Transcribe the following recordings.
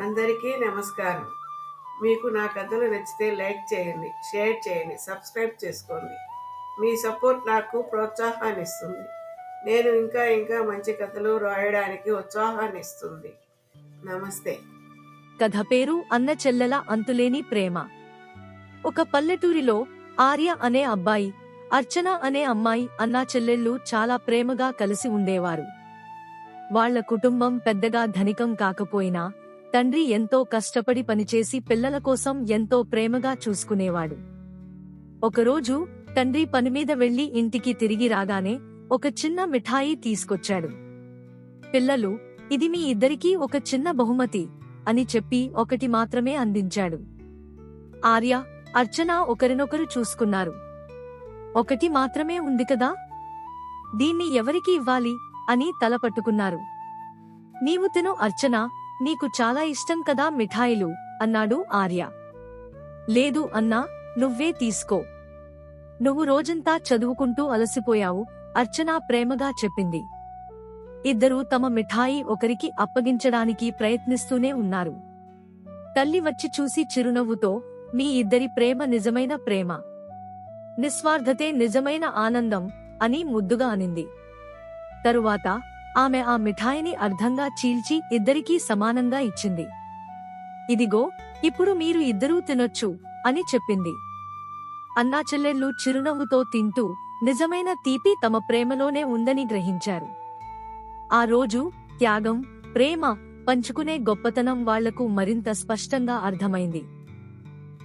అందరికీ నమస్కారం. మీకు నా కథలు నచ్చితే లైక్ చేయండి షేర్ చేయండి సబ్స్క్రైబ్ చేసుకోండి. మీ సపోర్ట్ నాకు ప్రోత్సాహాన్ని ఇస్తుంది నేను ఇంకా ఇంకా మంచి కథలు రాయడానికి ఉత్సాహాన్ని ఇస్తుంది నమస్తే. కథ పేరు అన్న చెల్లెల అంతులేని ప్రేమ. ఒక పల్లెటూరిలో ఆర్య అనే అబ్బాయి అర్చన అనే అమ్మాయి అన్నా చెల్లెళ్ళు చాలా ప్రేమగా కలిసి ఉండేవారు. వాళ్ళ కుటుంబం పెద్దగా ధనికం కాకపోయినా తండ్రి ఎంతో కష్టపడి పనిచేసి పిల్లల కోసం ఎంతో ప్రేమగా చూసుకునేవాడు. ఒకరోజు తండ్రి పనిమీద వెళ్ళి ఇంటికి తిరిగి రాగానే ఒక చిన్న మిఠాయి తీసుకొచ్చాడు. పిల్లలు ఇది మీ ఇద్దరికీ ఒక చిన్న బహుమతి అని చెప్పి ఒకటి మాత్రమే అందించాడు. ఆర్య అర్చన ఒకరినొకరు చూసుకున్నారు. ఒకటి మాత్రమే ఉంది కదా? దీన్ని ఎవరికి ఇవ్వాలి? అని తల పట్టుకున్నారు. నీవు తిను అర్చన నీకు చాలా ఇష్టం కదా మిఠాయిలు? అన్నాడు ఆర్య. లేదు అన్నా నువ్వే తీసుకో. నువ్వు రోజంతా చదువుకుంటూ అలసిపోయావు అర్చన ప్రేమగా చెప్పింది. ఇద్దరూ తమ మిఠాయి ఒకరికి అప్పగించడానికి ప్రయత్నిస్తూనే ఉన్నారు. తల్లి వచ్చి చూసి చిరునవ్వుతో మీ ఇద్దరి ప్రేమ నిజమైన ప్రేమ. నిస్వార్థతే నిజమైన ఆనందం అని ముద్దుగా అనింది. తరువాత ఆమె ఆ మిఠాయిని అర్ధంగా చీల్చి ఇద్దరికీ సమానంగా ఇచ్చింది. ఇదిగో ఇప్పుడు మీరు ఇద్దరూ తినొచ్చు అని చెప్పింది. అన్నా చెల్లెళ్ళు చిరునవ్వుతో తింటూ నిజమైన తీపి తమ ప్రేమలోనే ఉందని గ్రహించారు. ఆ రోజు త్యాగం ప్రేమ పంచుకునే గొప్పతనం వాళ్ళకు మరింత స్పష్టంగా అర్థమైంది.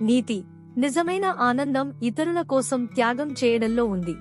నీతి నిజమైన ఆనందం ఇతరుల కోసం త్యాగం చేయడంలో ఉంది.